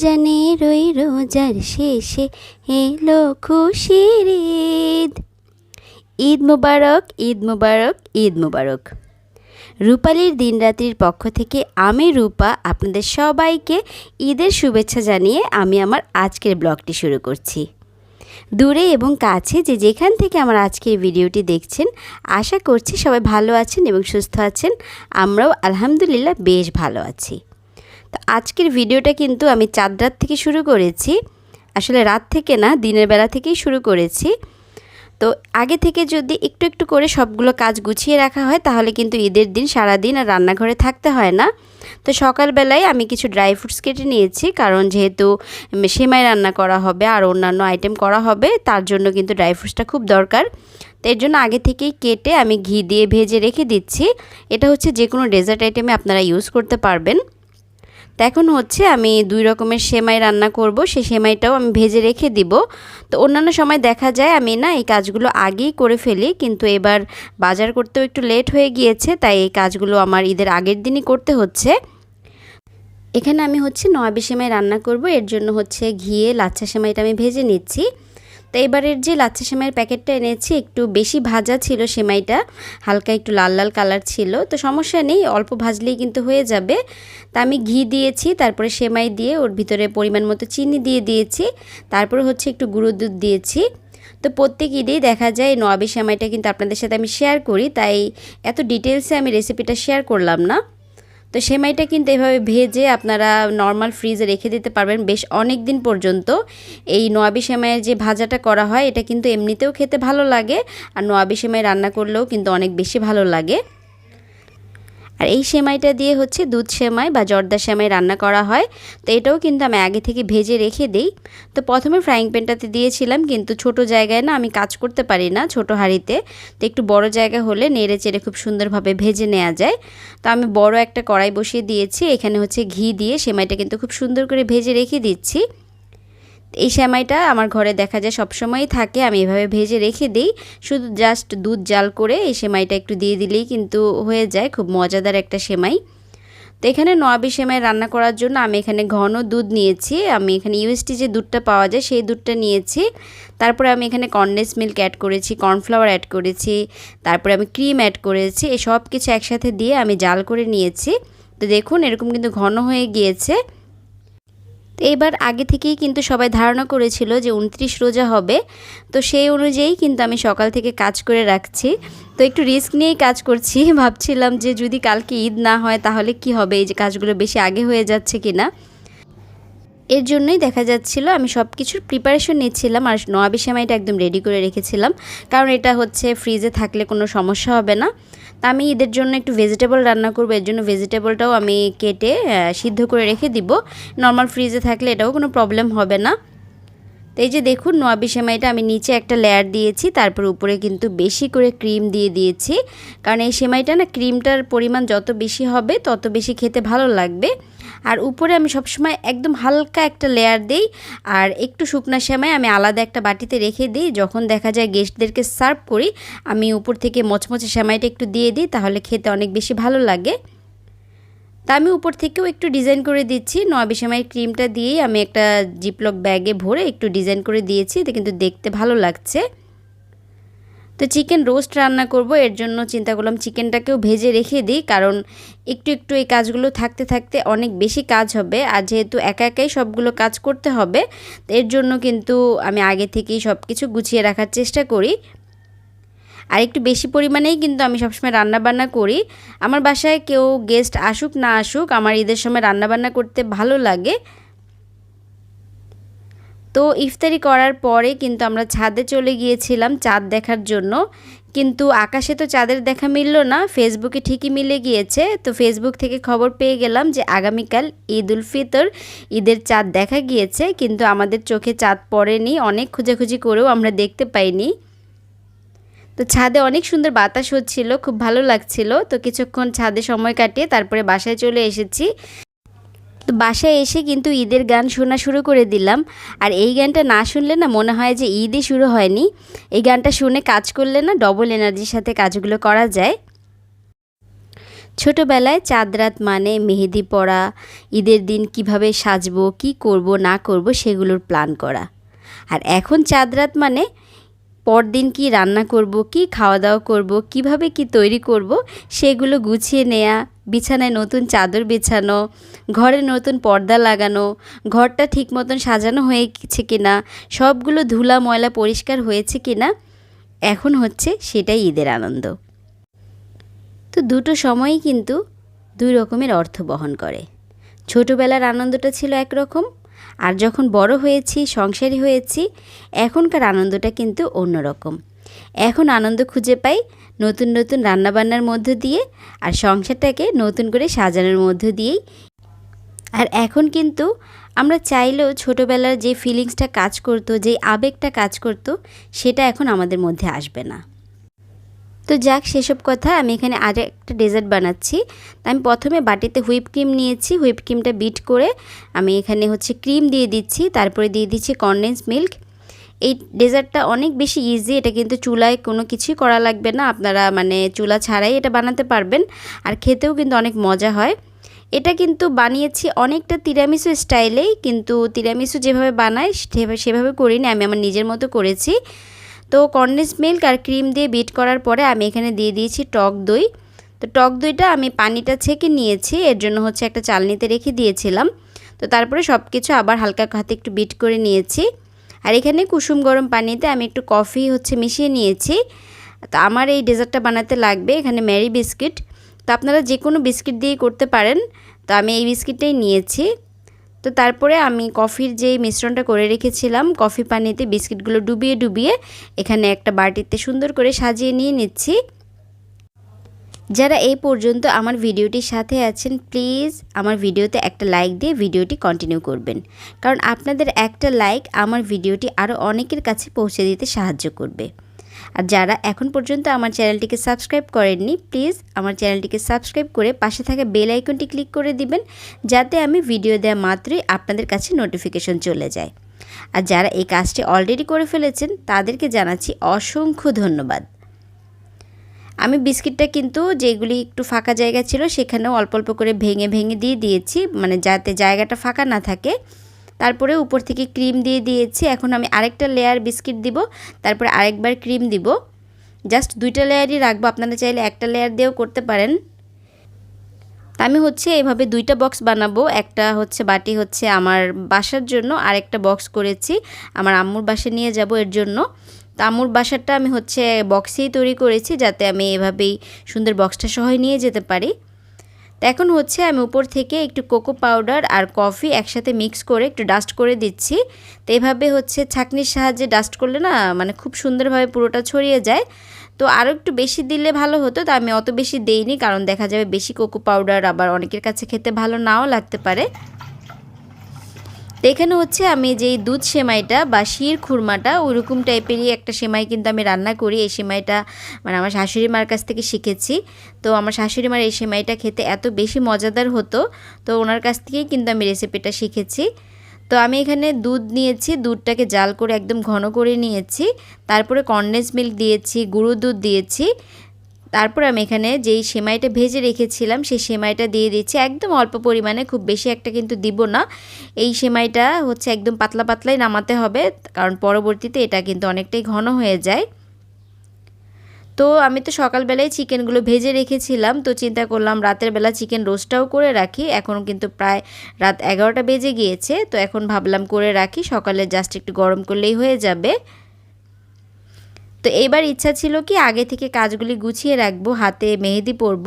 রমজানের ওই রোজার শেষে এলো খুশির ঈদ। ঈদ মুবারক ঈদ মুবারক ঈদ মুবারক। রূপালীর দিনরাত্রির পক্ষ থেকে আমি রূপা আপনাদের সবাইকে ঈদের শুভেচ্ছা জানিয়ে আমি আমার আজকের ব্লগটি শুরু করছি। দূরে এবং কাছে যে যেখান থেকে আমার আজকের ভিডিওটি দেখছেন, আশা করছি সবাই ভালো আছেন এবং সুস্থ আছেন। আমরাও আলহামদুলিল্লাহ বেশ ভালো আছি। তো আজকের ভিডিওটা কিন্তু আমি চাঁদ রাত থেকে শুরু করেছি। আসলে রাত থেকে না, দিনের বেলা থেকেই শুরু করেছি। তো আগে থেকে যদি একটু একটু করে সবগুলো কাজ গুছিয়ে রাখা হয়, তাহলে কিন্তু ঈদের দিন সারা দিন আর রান্নাঘরে থাকতে হয় না। তো সকালবেলায় আমি কিছু ড্রাই ফ্রুটস কেটে নিয়েছি, কারণ যেহেতু সেমাই রান্না করা হবে আর অন্যান্য আইটেম করা হবে, তার জন্য কিন্তু ড্রাই ফ্রুটসটা খুব দরকার। তো এর জন্য আগে থেকেই কেটে আমি ঘি দিয়ে ভেজে রেখে দিচ্ছি। এটা হচ্ছে যে কোনো ডেজার্ট আইটেমে আপনারা ইউজ করতে পারবেন। তো এখন হচ্ছে আমি দুই রকমের সেমাই রান্না করব। সেই সেমাইটাও আমি ভেজে রেখে দিব। তো অন্যান্য সময় দেখা যায় আমি না এই কাজগুলো আগেই করে ফেলি, কিন্তু এবার বাজার করতেও একটু লেট হয়ে গিয়েছে, তাই এই কাজগুলো আমার ঈদের আগের দিনই করতে হচ্ছে। এখানে আমি হচ্ছে নয়াবি সেমাই রান্না করব। এর জন্য হচ্ছে ঘিয়ে লাচ্ছা সেমাইটা আমি ভেজে নিচ্ছি। তো এবারের যে লাচ্ছা সেমাইয়ের প্যাকেটটা এনেছি, একটু বেশি ভাজা ছিল সেমাইটা, হালকা একটু লাল লাল কালার ছিল, তো সমস্যা নেই, অল্প ভাজলেই কিন্তু হয়ে যাবে। তা আমি ঘি দিয়েছি, তারপরে সেমাই দিয়ে ওর ভিতরে পরিমাণ মতো চিনি দিয়ে দিয়েছি, তারপরে হচ্ছে একটু গুঁড়ো দুধ দিয়েছি। তো প্রত্যেক ঈদেই দেখা যায় নয়াবি সেমাইটা কিন্তু আপনাদের সাথে আমি শেয়ার করি, তাই এত ডিটেলসে আমি রেসিপিটা শেয়ার করলাম না। তো সেমাইটা কিন্তু এভাবে ভেজে আপনারা নর্মাল ফ্রিজে রেখে দিতে পারবেন বেশ অনেক দিন পর্যন্ত। এই নোয়াবি সেমাইয়ের যে ভাজাটা করা হয়, এটা কিন্তু এমনিতেও খেতে ভালো লাগে, আর নোয়াবি সেমাই রান্না করলেও কিন্তু অনেক বেশি ভালো লাগে। আর এই সেমাইটা দিয়ে হচ্ছে দুধ সেমাই বা জর্দা সেমাই রান্না করা হয়। তো এটাও কিন্তু আমি আগে থেকে ভেজে রেখে দিই। তো প্রথমে ফ্রাইং প্যানটাতে দিয়েছিলাম, কিন্তু ছোট জায়গায় না আমি কাজ করতে পারি না ছোট হাঁড়িতে। তো একটু বড় জায়গা হলে নেড়ে চেড়ে খুব সুন্দরভাবে ভেজে নেওয়া যায়। তো আমি বড় একটা কড়াই বসিয়ে দিয়েছি, এখানে হচ্ছে ঘি দিয়ে সেমাইটা কিন্তু খুব সুন্দর করে ভেজে রেখে দিচ্ছি। এই সেমাইটা আমার ঘরে দেখা যায় সবসময়ই থাকে, আমি এভাবে ভেজে রেখে দিই। শুধু জাস্ট দুধ জাল করে এই সেমাইটা একটু দিয়ে দিলেই কিন্তু হয়ে যায়, খুব মজাদার একটা সেমাই। তো এখানে নোয়াবি সেমাই রান্না করার জন্য আমি এখানে ঘন দুধ নিয়েছি, আমি এখানে ইউএসটি যে দুধটা পাওয়া যায় সেই দুধটা নিয়েছি। তারপরে আমি এখানে কর্নডেন্স মিল্ক অ্যাড করেছি কর্নফ্লাওয়ার অ্যাড করেছি, তারপরে আমি ক্রিম অ্যাড করেছি, এই সব কিছু একসাথে দিয়ে আমি জাল করে নিয়েছি। তো দেখুন এরকম কিন্তু ঘন হয়ে গিয়েছে। এবার আগে থেকেই কিন্তু সবাই ধারণা করেছিল যে উনত্রিশ রোজা হবে। তো সেই অনুযায়ী কিন্তু আমি সকাল থেকে কাজ করে রাখছি। তো একটু রিস্ক নিয়েই কাজ করছি। ভাবছিলাম যে যদি কালকে ঈদ না হয় তাহলে কি হবে? এই যে কাজগুলো বেশি আগে হয়ে যাচ্ছে কি না এর জন্যই দেখা যাচ্ছিল, আমি সব কিছুর প্রিপারেশন নিচ্ছিলাম আর নোয়াবি সেমাইটা একদম রেডি করে রেখেছিলাম। কারণ এটা হচ্ছে ফ্রিজে থাকলে কোনো সমস্যা হবে না। তা আমি ঈদের জন্য একটু ভেজিটেবল রান্না করব, এর জন্য ভেজিটেবলটাও আমি কেটে সিদ্ধ করে রেখে দিব। নর্মাল ফ্রিজে থাকলে এটাও কোনো প্রবলেম হবে না। তো এই যে দেখুন নোয়াবি সেমাইটা আমি নিচে একটা লেয়ার দিয়েছি, তারপর উপরে কিন্তু বেশি করে ক্রিম দিয়ে দিয়েছি। কারণ এই সেমাইটা না ক্রিমটার পরিমাণ যত বেশি হবে, তত বেশি খেতে ভালো লাগবে। আর উপরে আমি সবসময় একদম হালকা একটা লেয়ার দিই, আর একটু শুকনা সেমাই আমি আলাদা একটা বাটিতে রেখে দিই। যখন দেখা যায় গেস্টদেরকে সার্ভ করি, আমি উপর থেকে মচমচে সেমাইটা একটু দিয়ে দিই, তাহলে খেতে অনেক বেশি ভালো লাগে। তা আমি উপর থেকেও একটু ডিজাইন করে দিচ্ছি। নয়াবি সেমাইয়ের ক্রিমটা দিয়েই আমি একটা জিপলক ব্যাগে ভরে একটু ডিজাইন করে দিয়েছি। এটা কিন্তু দেখতে ভালো লাগছে। তো চিকেন রোস্ট রান্না করব, এর জন্য চিন্তা করলাম চিকেনটাকেও ভেজে রেখে দিই, কারণ একটু একটু এই কাজগুলো থাকতে থাকতে অনেক বেশি কাজ হবে, আর যেহেতু একা একাই সবগুলো কাজ করতে হবে এর জন্য কিন্তু আমি আগে থেকেই সব কিছু গুছিয়ে রাখার চেষ্টা করি। আর একটু বেশি পরিমাণেই কিন্তু আমি সবসময় রান্নাবান্না করি। আমার বাসায় কেউ গেস্ট আসুক না আসুক, আমার ঈদের সময় রান্নাবান্না করতে ভালো লাগে। তো ইফতারি করার পরে কিন্তু আমরা ছাদে চলে গিয়েছিলাম চাঁদ দেখার জন্য। কিন্তু আকাশে তো চাঁদের দেখা মিলল না ফেসবুকে ঠিকই মিলে গিয়েছে। তো ফেসবুক থেকে খবর পেয়ে গেলাম যে আগামীকাল ঈদ উল ফিতর, ঈদের চাঁদ দেখা গিয়েছে। কিন্তু আমাদের চোখে চাঁদ পড়েনি, অনেক খোঁজাখুঁজি করেও আমরা দেখতে পাইনি। তো ছাদে অনেক সুন্দর বাতাস হচ্ছিল, খুব ভালো লাগছিল। তো কিছুক্ষণ ছাদে সময় কাটিয়ে তারপরে বাসায় চলে এসেছি। তো বাসায় এসে কিন্তু ঈদের গান শোনা শুরু করে দিলাম। আর এই গানটা না শুনলে না মনে হয় যে ঈদই শুরু হয়নি। এই গানটা শুনে কাজ করলে না ডবল এনার্জির সাথে কাজগুলো করা যায়। ছোটোবেলায় চাঁদ রাত মানে মেহেদি পড়া, ঈদের দিন কীভাবে সাজবো, কি করব, না করব সেগুলোর প্ল্যান করা। আর এখন চাঁদ রাত মানে পরদিন কি রান্না করব, কি খাওয়া দাওয়া করব, কীভাবে কি তৈরি করব, সেগুলো গুছিয়ে নেয়া বিছানায় নতুন চাদর বিছানো, ঘরে নতুন পর্দা লাগানো, ঘরটা ঠিক মতন সাজানো হয়েছে কিনা, সবগুলো ধুলা ময়লা পরিষ্কার হয়েছে কিনা, এখন হচ্ছে সেটাই ঈদের আনন্দ। তো দুটো সময়ই কিন্তু দুই রকমের অর্থ বহন করে। ছোটোবেলার আনন্দটা ছিল একরকম, আর যখন বড় হয়েছি, সংসারী হয়েছি, এখনকার আনন্দটা কিন্তু অন্যরকম। এখন আনন্দ খুঁজে পাই নতুন নতুন রান্নাবান্নার মধ্য দিয়ে আর সংসারটাকে নতুন করে সাজানোর মধ্য দিয়েই। আর এখন কিন্তু আমরা চাইলেও ছোটোবেলার যে ফিলিংসটা কাজ করতো, যে আবেগটা কাজ করতো, সেটা এখন আমাদের মধ্যে আসবে না। তো যাক, সেসব কথা আমি এখানে আর একটা ডেজার্ট বানাচ্ছি। তো আমি প্রথমে বাটিতে হুইপ ক্রিম নিয়েছি হুইপ ক্রিমটা বিট করে আমি এখানে হচ্ছে ক্রিম দিয়ে দিচ্ছি, তারপরে দিয়ে দিচ্ছি কনডেন্স মিল্ক এই ডেজার্টটা অনেক বেশি ইজি এটা কিন্তু চুলায় কোনো কিছুই করা লাগবে না। আপনারা মানে চুলা ছাড়াই এটা বানাতে পারবেন, আর খেতেও কিন্তু অনেক মজা হয়। এটা কিন্তু বানিয়েছি অনেকটা তিরামিসু স্টাইলেই, কিন্তু তিরামিসু যেভাবে বানায় সেভাবে করিনি, আমি আমার নিজের মতো করেছি। তো কন্ডেন্স মিল্ক আর ক্রিম দিয়ে বিট করার পরে আমি এখানে দিয়ে দিয়েছি টক দই। তো টক দইটা আমি পানিটা ছেঁকে নিয়েছি, এর জন্য হচ্ছে একটা চালনিতে রেখে দিয়েছিলাম। তো তারপরে সব কিছু আবার হালকা হাতে একটু বিট করে নিয়েছি। আর এখানে কুসুম গরম পানিতে আমি একটু কফি হচ্ছে মিশিয়ে নিয়েছি। তো আমার এই ডেজার্টটা বানাতে লাগবে এখানে ম্যারি বিস্কিট। তো আপনারা যে কোনো বিস্কিট দিয়েই করতে পারেন। তো আমি এই বিস্কিটটাই নিয়েছি। তো তারপরে আমি কফির যেই মিশ্রণটা করে রেখেছিলাম, কফি পানিতে বিস্কিটগুলো ডুবিয়ে ডুবিয়ে এখানে একটা বাটিতে সুন্দর করে সাজিয়ে নিয়ে নিচ্ছি। যারা এই পর্যন্ত আমার ভিডিওটির সাথে আছেন প্লিজ আমার ভিডিওতে একটা লাইক দিয়ে ভিডিওটি কন্টিনিউ করবেন। কারণ আপনাদের একটা লাইক আমার ভিডিওটি আরও অনেকের কাছে পৌঁছে দিতে সাহায্য করবে। আর যারা এখন পর্যন্ত আমার চ্যানেলটিকে সাবস্ক্রাইব করেননি প্লিজ আমার চ্যানেলটিকে সাবস্ক্রাইব করে পাশে থাকা বেল আইকনটি ক্লিক করে দিবেন, যাতে আমি ভিডিও দেওয়া মাত্রই আপনাদের কাছে নোটিফিকেশন চলে যায়। আর যারা এই কাজটি অলরেডি করে ফেলেছেন, তাদেরকে জানাচ্ছি অসংখ্য ধন্যবাদ। আমি বিস্কিটটা কিন্তু যেগুলি একটু ফাঁকা জায়গা ছিল সেখানেও অল্প অল্প করে ভেঙে ভেঙে দিয়ে দিয়েছি মানে যাতে জায়গাটা ফাঁকা না থাকে। তারপরে উপর থেকে ক্রিম দিয়ে দিয়েছি। এখন আমি আরেকটা লেয়ার বিস্কিট দিব, তারপরে আরেকবার ক্রিম দিব। জাস্ট দুইটা লেয়ারই রাখব, আপনারা চাইলে একটা লেয়ার দিয়েও করতে পারেন। আমি হচ্ছে এভাবে দুইটা বক্স বানাবো, একটা হচ্ছে বাটি হচ্ছে আমার বাসার জন্য, আরেকটা বক্স করেছি, আমার আম্মুর বাসে নিয়ে যাব এর জন্য। তো আম্মুর বাসারটা আমি হচ্ছে বক্সেই তৈরি করেছি যাতে আমি এভাবেই সুন্দর বক্সটা সহই নিয়ে যেতে পারি। তো এখন হচ্ছে আমি উপর থেকে একটু কোকো পাউডার আর কফি একসাথে মিক্স করে একটু ডাস্ট করে দিচ্ছি। তো এভাবে হচ্ছে ছাকনির সাহায্যে ডাস্ট করলে না মানে খুব সুন্দরভাবে পুরোটা ছড়িয়ে যায়। তো আরও একটু বেশি দিলে ভালো হতো, তো আমি অত বেশি দেইনি কারণ দেখা যাবে বেশি কোকো পাউডার আবার অনেকের কাছে খেতে ভালো নাও লাগতে পারে। এখানে হচ্ছে আমি যেই দুধ সেমাইটা বা শির খুরমাটা, ওরকম টাইপেরই একটা সেমাই কিন্তু আমি রান্না করি। এই সেমাইটা মানে আমার শাশুড়ি মার কাছ থেকে শিখেছি। তো আমার শাশুড়ি মার এই সেমাইটা খেতে এত বেশি মজাদার হতো, তো ওনার কাছ থেকেই কিন্তু আমি রেসিপিটা শিখেছি। তো আমি এখানে দুধ নিয়েছি, দুধটাকে জাল করে একদম ঘন করে নিয়েছি। তারপরে কন্ডেন্স মিল্ক দিয়েছি, গুঁড়ো দুধ দিয়েছি। তারপর আমি এখানে যেই সেমাইটা ভেজে রেখেছিলাম, সেই সেমাইটা দিয়ে দিচ্ছি। একদম অল্প পরিমাণে, খুব বেশি একটা কিন্তু দিব না। এই সেমাইটা হচ্ছে একদম পাতলা পাতলাই নামাতে হবে, কারণ পরবর্তীতে এটা কিন্তু অনেকটাই ঘন হয়ে যায়। তো আমি তো সকালবেলায় চিকেনগুলো ভেজে রেখেছিলাম, তো চিন্তা করলাম রাতের বেলা চিকেন রোস্টটাও করে রাখি। এখন কিন্তু প্রায় রাত এগারোটা বেজে গিয়েছে, তো এখন ভাবলাম করে রাখি। সকালে জাস্ট একটু গরম করলেই হয়ে যাবে। তো এইবার ইচ্ছা ছিল কি আগে থেকে কাজগুলি গুছিয়ে রাখব, হাতে মেহেদি পরব।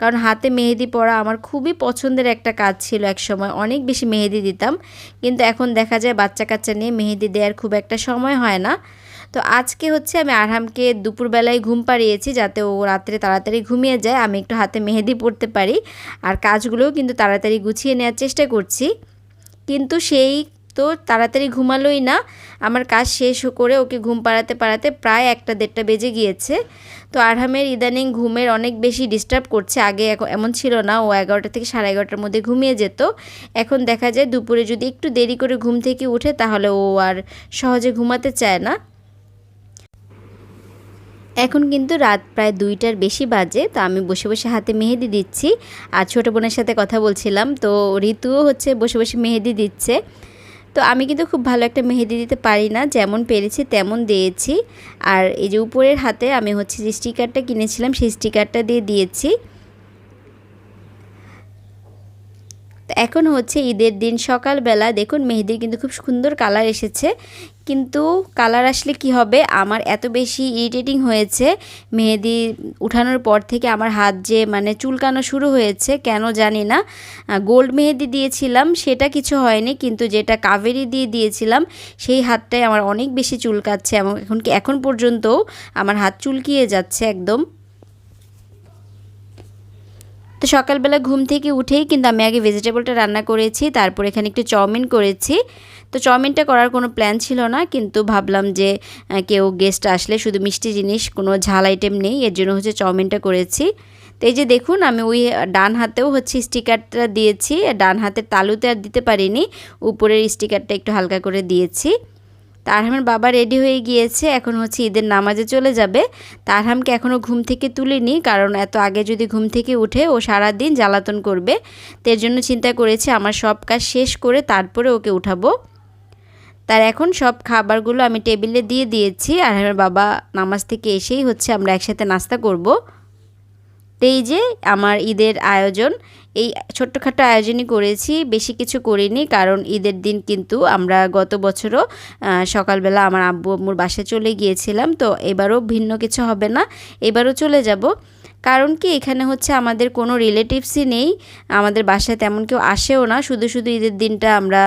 কারণ হাতে মেহেদি পরা আমার খুবই পছন্দের একটা কাজ ছিল এক সময় অনেক বেশি মেহেদি দিতাম। কিন্তু এখন দেখা যায় বাচ্চা কাচ্চা নিয়ে মেহেদি দেওয়ার খুব একটা সময় হয় না। তো আজকে হচ্ছে আমি আরহামকে দুপুরবেলায় ঘুম পাড়িয়েছি যাতে ও রাত্রে তাড়াতাড়ি ঘুমিয়ে যায়, আমি একটু হাতে মেহেদি পড়তে পারি। আর কাজগুলোও কিন্তু তাড়াতাড়ি গুছিয়ে নেওয়ার চেষ্টা করছি। কিন্তু সেই তো তাড়াতাড়ি ঘুমালোই না। আমার কাজ শেষ করে ওকে ঘুম পাড়াতে পাড়াতে প্রায় একটা দেড়টা বেজে গিয়েছে। তো আরহামের ইদানিং ঘুমের অনেক বেশি ডিস্টার্ব করছে। আগে এমন ছিল না, ও এগারোটা থেকে সাড়ে এগারোটার মধ্যে ঘুমিয়ে যেত। এখন দেখা যায় দুপুরে যদি একটু দেরি করে ঘুম থেকে উঠে, তাহলে ও আর সহজে ঘুমাতে চায় না। এখন কিন্তু রাত প্রায় দুইটার বেশি বাজে, তো আমি বসে বসে হাতে মেহেদি দিচ্ছি। আর ছোটো বোনের সাথে কথা বলছিলাম, তো ঋতুও হচ্ছে বসে বসে মেহেদি দিচ্ছে। তো আমি কিন্তু খুব ভালো একটা মেহেদি দিতে পারি না। যেমন পেরেছি, তেমন দিয়েছি। আর এই যে উপরের হাতে আমি হচ্ছে যে স্টিকারটা কিনেছিলাম, সেই স্টিকারটা দিয়ে দিয়েছি। এখন হচ্ছে ঈদের দিন সকালবেলা, দেখুন মেহেদির কিন্তু খুব সুন্দর কালার এসেছে। কিন্তু কালার আসলে কি হবে? আমার এত বেশি ইরিটেটিং হয়েছে মেহেদি উঠানোর পর থেকে আমার হাত যে মানে চুলকানো শুরু হয়েছে, কেন জানি না। গোল্ড মেহেদি দিয়েছিলাম, সেটা কিছু হয়নি, কিন্তু যেটা কাবেরি দিয়ে দিয়েছিলাম, সেই হাতটাই আমার অনেক বেশি চুলকাচ্ছে এবং এখন কি, এখন পর্যন্তও আমার হাত চুলকিয়ে যাচ্ছে একদম। তো সকালবেলা ঘুম থেকে উঠেই কিন্তু আমি আগে ভেজিটেবলটা রান্না করেছি, তারপর এখানে একটু চাউমিন করেছি। তো চাউমিনটা করার কোনো প্ল্যান ছিল না, কিন্তু ভাবলাম যে কেউ গেস্ট আসলে শুধু মিষ্টি জিনিস, কোনো ঝাল আইটেম নেই, এর জন্য হচ্ছে চাউমিনটা করেছি। তো এই যে দেখুন, আমি ওই ডান হাতেও হচ্ছে স্টিকারটা দিয়েছি, ডান হাতের তালুতে আর দিতে পারিনি, উপরের স্টিকারটা একটু হালকা করে দিয়েছি। তারহামের বাবা রেডি হয়ে গিয়েছে, এখন হচ্ছে ঈদের নামাজে চলে যাবে। তারহামকে এখনও ঘুম থেকে তুলিনি, কারণ এত আগে যদি ঘুম থেকে উঠে ও সারা দিন জ্বালাতন করবে, তো এর জন্য চিন্তা করেছে আমার সব কাজ শেষ করে তারপরে ওকে উঠাবো। তার এখন সব খাবারগুলো আমি টেবিলে দিয়ে দিয়েছি, আর আমার বাবা নামাজ থেকে এসেই হচ্ছে আমরা একসাথে নাস্তা করব। এই যে আমার ঈদের আয়োজন। এই ছোট্টখাটো আয়োজনই করেছি, বেশি কিছু করিনি কারণ ঈদের দিন কিন্তু আমরা গত বছরও সকালবেলা আমার আব্বু আম্মুর বাসায় চলে গিয়েছিলাম। তো এবারও ভিন্ন কিছু হবে না, এবারও চলে যাব। কারণ কি এখানে হচ্ছে আমাদের কোনো রিলেটিভসই নেই, আমাদের বাসায় তেমন কেউ আসেও না। শুধু শুধু ঈদের দিনটা আমরা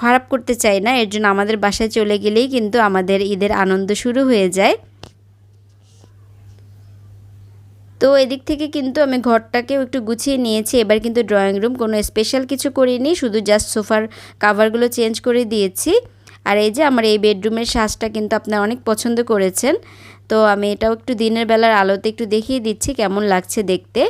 খারাপ করতে চাই না। এর জন্য আমাদের বাসায় চলে গেলেই কিন্তু আমাদের ঈদের আনন্দ শুরু হয়ে যায়। তো এদিক থেকে কিন্তু আমি ঘরটাকেও একটু গুছিয়ে নিয়েছি। এবার কিন্তু ড্রয়িং রুম কোনো স্পেশাল কিছু করিনি, শুধু জাস্ট সোফার কাভারগুলো চেঞ্জ করে দিয়েছি। আর এই যে আমার এই বেডরুমের সাজটা কিন্তু আপনারা অনেক পছন্দ করেছেন। তো আমি এটাও একটু দিনের বেলার আলোতে একটু দেখিয়ে দিচ্ছি কেমন লাগছে দেখতে।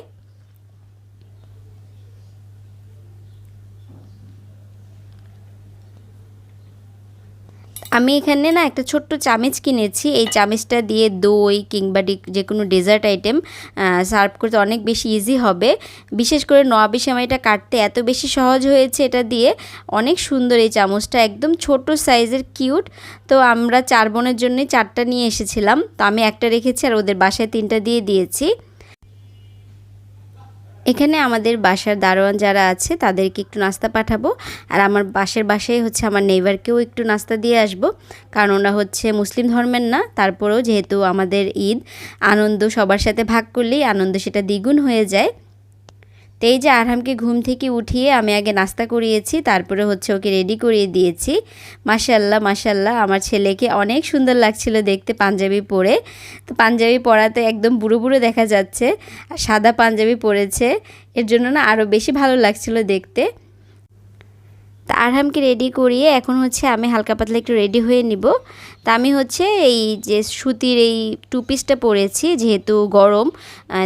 আমি এখানে না একটা ছোট্ট চামচ কিনেছি। এই চামচটা দিয়ে দই কিংবা যে কোনো ডেজার্ট আইটেম সার্ভ করতে অনেক বেশি ইজি হবে। বিশেষ করে নোয়াবি সেমাইটা কাটতে এত বেশি সহজ হয়েছে এটা দিয়ে। অনেক সুন্দর এই চামচটা, একদম ছোট সাইজের কিউট তো আমরা চার বোনের জন্যই চারটা নিয়ে এসেছিলাম। তো আমি একটা রেখেছি আর ওদের বাসায় তিনটা দিয়ে দিয়েছি। এখানে আমাদের বাসার দারোয়ান যারা আছে, তাদেরকে একটু নাস্তা পাঠাবো। আর আমার বাসের বাসায় হচ্ছে আমার নেইবারকেও একটু নাস্তা দিয়ে আসব। কারণ ওরা হচ্ছে মুসলিম ধর্মের না, তারপরেও যেহেতু আমাদের ঈদ, আনন্দ সবার সাথে ভাগ করলেই আনন্দ সেটা দ্বিগুণ হয়ে যায়। তো এই যে আরহামকে ঘুম থেকে উঠিয়ে আমি আগে নাস্তা করিয়েছি, তারপরে হচ্ছে ওকে রেডি করিয়ে দিয়েছি। মাসাল্লাহ মাসাল্লাহ আমার ছেলেকে অনেক সুন্দর লাগছিল দেখতে পাঞ্জাবি পরে। তো পাঞ্জাবি পরাতে একদম বুড়ো বুড়ো দেখা যাচ্ছে, আর সাদা পাঞ্জাবি পরেছে, এর জন্য না আরও বেশি ভালো লাগছিল দেখতে। তা আরহামকে রেডি করিয়ে এখন হচ্ছে আমি হালকা পাতলা একটু রেডি হয়ে নিব। তা আমি হচ্ছে এই যে সুতির এই টু পিসটা পরেছি, যেহেতু গরম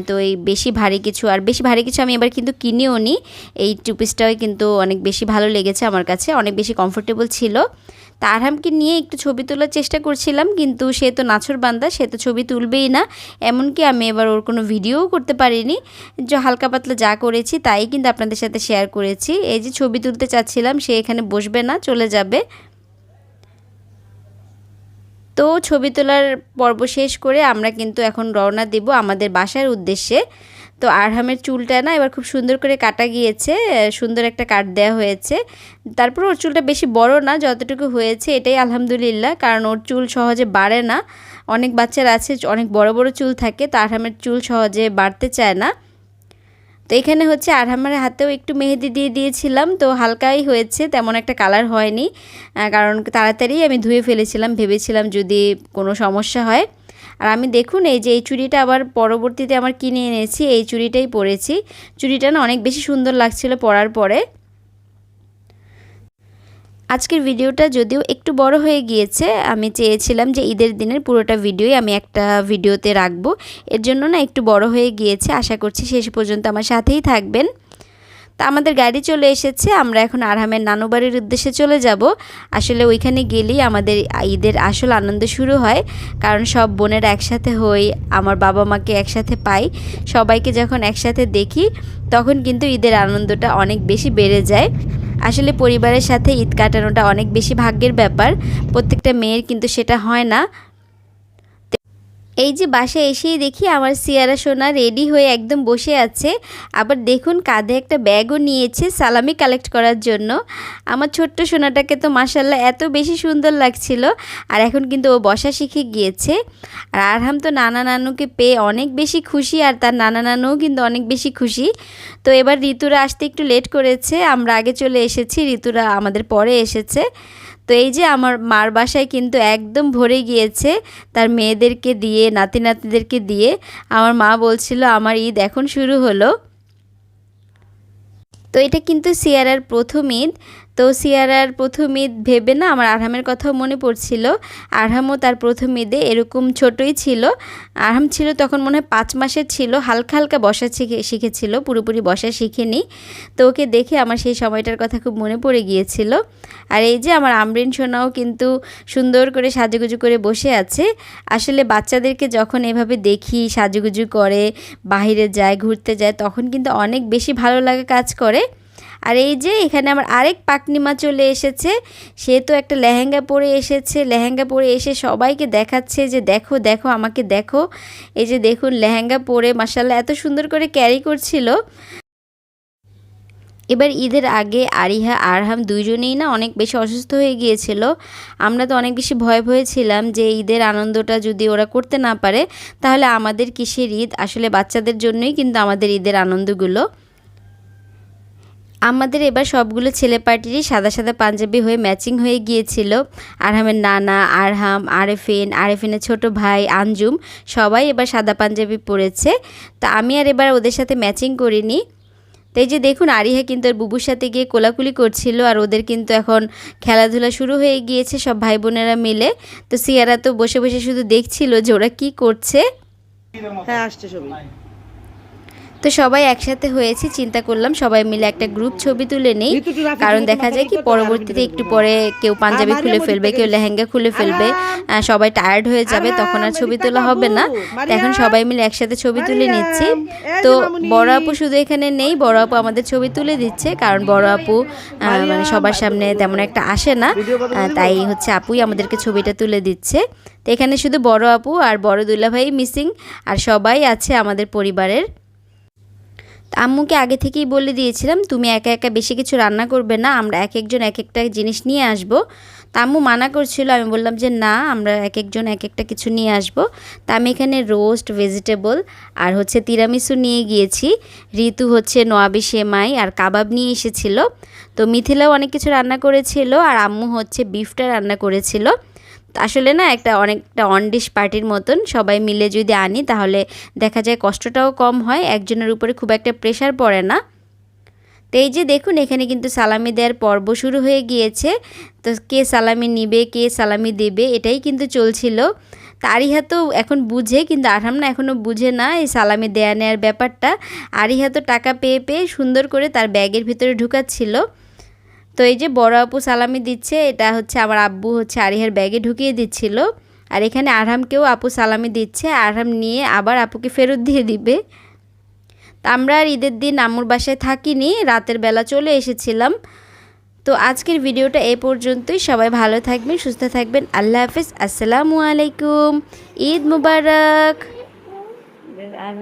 তো এই বেশি ভারী কিছু, আর বেশি ভারী কিছু আমি এবার কিন্তু কিনেও নি। এই টু পিসটাও কিন্তু অনেক বেশি ভালো লেগেছে আমার কাছে, অনেক বেশি কমফোর্টেবল ছিল। তা আরহামকে নিয়ে একটু ছবি তোলার চেষ্টা করছিলাম, কিন্তু সে তো নাছর বান্দা, সে তো ছবি তুলবেই না। এমনকি আমি এবার ওর কোনো ভিডিওও করতে পারিনি। যে হালকা পাতলা যা করেছি তাই কিন্তু আপনাদের সাথে শেয়ার করেছি। এই যে ছবি তুলতে চাচ্ছিলাম, সে এখানে বসবে না, চলে যাবে। তো ছবি তোলার পর্ব শেষ করে আমরা কিন্তু এখন রওনা দিব আমাদের বাসার উদ্দেশ্যে। তো আরহামের চুলটা না এবার খুব সুন্দর করে কাটা গিয়েছে, সুন্দর একটা কাট দেওয়া হয়েছে। তারপর ওর চুলটা বেশি বড় না, যতটুকু হয়েছে এটাই আলহামদুলিল্লাহ, কারণ ওর চুল সহজে বাড়ে না। অনেক বাচ্চারা আছে, অনেক বড় বড় চুল থাকে, তো আরহামের চুল সহজে বাড়তে চায় না। তো এখানে হচ্ছে আর আমার হাতেও একটু মেহেদি দিয়ে দিয়েছিলাম, তো হালকাই হয়েছে, তেমন একটা কালার হয়নি কারণ তাড়াতাড়ি আমি ধুয়ে ফেলেছিলাম, ভেবেছিলাম যদি কোনো সমস্যা হয়। আর আমি দেখুন, এই যে এই চুড়িটা আবার পরবর্তীতে আমার কিনে এনেছি, এই চুড়িটাই পরেছি। চুড়িটা না অনেক বেশি সুন্দর লাগছিল পরার পরে আজকের ভিডিওটা যদিও একটু বড় হয়ে গিয়েছে, আমি চেয়েছিলাম যে ঈদের দিনের পুরোটা ভিডিওই আমি একটা ভিডিওতে রাখব। এর জন্য না একটু বড় হয়ে গিয়েছে, আশা করছি শেষ পর্যন্ত আমার সাথেই থাকবেন। তা আমাদের গাড়ি চলে এসেছে, আমরা এখন আরহামের নানু বাড়ির উদ্দেশ্যে চলে যাব। আসলে ওইখানে গেলেই আমাদের ঈদের আসল আনন্দ শুরু হয়, কারণ সব বোনের একসাথে হই, আমার বাবা মাকে একসাথে পাই, সবাইকে যখন একসাথে দেখি, তখন কিন্তু ঈদের আনন্দটা অনেক বেশি বেড়ে যায়। আসলে পরিবারের সাথে ঈদ কাটানোটা অনেক বেশি ভাগ্যের ব্যাপার, প্রত্যেকটা মেয়ের কিন্তু সেটা হয় না। এই যে বাসায় এসেই দেখি আমার সিয়ারা সোনা রেডি হয়ে একদম বসে আছে। আবার দেখুন কাঁধে একটা ব্যাগও নিয়েছে সালামি কালেক্ট করার জন্য। আমার ছোট্ট সোনাটাকে তো মাসাল্লাহ এত বেশি সুন্দর লাগছিল আর এখন কিন্তু ও বসা শিখে গিয়েছে। আর আরহাম তো নানা নানুকে পেয়ে অনেক বেশি খুশি আর তার নানা নানুও কিন্তু অনেক বেশি খুশি। তো এবার ঋতুরা আসতে একটু লেট করেছে, আমরা আগে চলে এসেছি, ঋতুরা আমাদের পরে এসেছে। তো এই যে আমার মার বাসায় কিন্তু একদম ভরে গিয়েছে, তার মেয়েদেরকে দিয়ে, নাতি নাতিদেরকে দিয়ে। আমার মা বলছিল, আমার ঈদ এখন শুরু হলো। তো এটা কিন্তু সিয়ারার প্রথম ঈদ। তো সিয়ারার প্রথম ঈদ ভেবে না আমার আরহামের কথাও মনে পড়ছিল। আরহামও তার প্রথম ঈদে এরকম ছোটই ছিল। আরহাম ছিল তখন মনে হয় পাঁচ মাসের ছিল, হালকা হালকা বসা শিখে শিখেছিল, পুরোপুরি বসা শিখেনি। তো ওকে দেখে আমার সেই সময়টার কথা খুব মনে পড়ে গিয়েছিল। আর এই যে আমার আমরিন সোনাও কিন্তু সুন্দর করে সাজুগুজু করে বসে আছে। আসলে বাচ্চাদেরকে যখন এভাবে দেখি, সাজুগুজু করে, বাহিরে যায়, ঘুরতে যায়, তখন কিন্তু অনেক বেশি ভালো লাগে কাজ করে। আর এই যে এখানে আমার আরেক পাকনিমা চলে এসেছে। সে তো একটা লেহেঙ্গা পরে এসেছে। লেহেঙ্গা পরে এসে সবাইকে দেখাচ্ছে যে, দেখো দেখো, আমাকে দেখো। এই যে দেখুন, লেহেঙ্গা পরে মাসাল্লাহ এত সুন্দর করে ক্যারি করছিল। এবার ঈদের আগে আরিহা, আরহাম দুইজনেই না অনেক বেশি অসুস্থ হয়ে গিয়েছিল। আমরা তো অনেক বেশি ভয় ভয়ে ছিলাম যে, ঈদের আনন্দটা যদি ওরা করতে না পারে, তাহলে আমাদের কিসের ঈদ? আসলে বাচ্চাদের জন্যই কিন্তু আমাদের ঈদের আনন্দগুলো। আমাদের এবার সবগুলো ছেলে পার্টিরই সাদা সাদা পাঞ্জাবি হয়ে ম্যাচিং হয়ে গিয়েছিল। আরহামের নানা, আরহাম, আরেফিন, আরেফিনের ছোট ভাই আঞ্জুম সবাই এবার সাদা পাঞ্জাবি পরেছে। তা আমি আর এবার ওদের সাথে ম্যাচিং করিনি। তো এই যে দেখুন, আরিহা কিন্তু আর বুবুর সাথে গিয়ে কোলাকুলি করছিল আর ওদের কিন্তু এখন খেলাধুলা শুরু হয়ে গিয়েছে সব ভাই বোনেরা মিলে। তো সিয়ারা তো বসে বসে শুধু দেখছিল যে ওরা কী করছে। হ্যাঁ আসছে সবাই। তো সবাই একসাথে হয়েছি চিন্তা করলাম সবাই মিলে একটা গ্রুপ ছবি তুলে নেই। কারণ দেখা যায় কি পরবর্তীতে একটু পরে কেউ পাঞ্জাবি খুলে ফেলবে কেউ লেহেঙ্গা খুলে ফেলবে সবাই টায়ার্ড হয়ে যাবে তখন আর ছবি তোলা হবে না। এখন সবাই মিলে একসাথে ছবি তুলে নিচ্ছি। তো। বড় আপু শুধু এখানে নেই বড় আপু আমাদের ছবি তুলে দিচ্ছে কারণ বড় আপু মানে সবার সামনে তেমন একটা আসে না? তাই হচ্ছে আপুই আমাদেরকে ছবিটা তুলে দিচ্ছে। তো এখানে শুধু বড় আপু আর বড় দুলাভাই মিসিং আর সবাই আছে আমাদের পরিবারের। আম্মুকে আগে থেকেই বলে দিয়েছিলাম, তুমি একা একা বেশি কিছু রান্না করবে না, আমরা এক একজন এক একটা জিনিস নিয়ে আসব। তা আম্মু মানা করছিল, আমি বললাম যে, না, আমরা এক একজন এক একটা কিছু নিয়ে আসব। তা আমি এখানে রোস্ট, ভেজিটেবল আর হচ্ছে তিরামিসু নিয়ে গিয়েছি। ঋতু হচ্ছে নোয়াবি সেমাই আর কাবাব নিয়ে এসেছিল। তো মিথিলাও অনেক কিছু রান্না করেছিল আর আম্মু হচ্ছে বিফটা রান্না করেছিল। আসলে না একটা অনেকটা অনডিশ পার্টির মতন সবাই মিলে যদি আনি, তাহলে দেখা যায় কষ্টটাও কম হয়, একজনের উপরে খুব একটা প্রেশার পড়ে না। তো এই যে দেখুন, এখানে কিন্তু সালামি দেওয়ার পর্ব শুরু হয়ে গিয়েছে। তো কে সালামি নিবে, কে সালামি দেবে, এটাই কিন্তু চলছিল। তারিহা তো এখন বুঝে, কিন্তু আরহাম না এখনও বুঝে না এই সালামি দেয়া নেওয়ার ব্যাপারটা। আরিহা তো টাকা পেয়ে পেয়ে সুন্দর করে তার ব্যাগের ভিতরে ঢুকাচ্ছিল। তো এই যে বড় আপু সালামি দিচ্ছে, এটা হচ্ছে আমার আব্বু হচ্ছে আরিহার ব্যাগে ঢুকিয়ে দিচ্ছিল। আর এখানে আরহামকেও আপু সালামি দিচ্ছে, আরহাম নিয়ে আবার আপুকে ফেরত দিয়ে দিবে। তা আমরা আর ঈদের দিন আম্মুর বাসায় থাকিনি, রাতের বেলা চলে এসেছিলাম। তো আজকের ভিডিওটা এ পর্যন্তই, সবাই ভালো থাকবেন, সুস্থ থাকবেন, আল্লাহ হাফিজ, আসসালামু আলাইকুম, ঈদ মুবারক।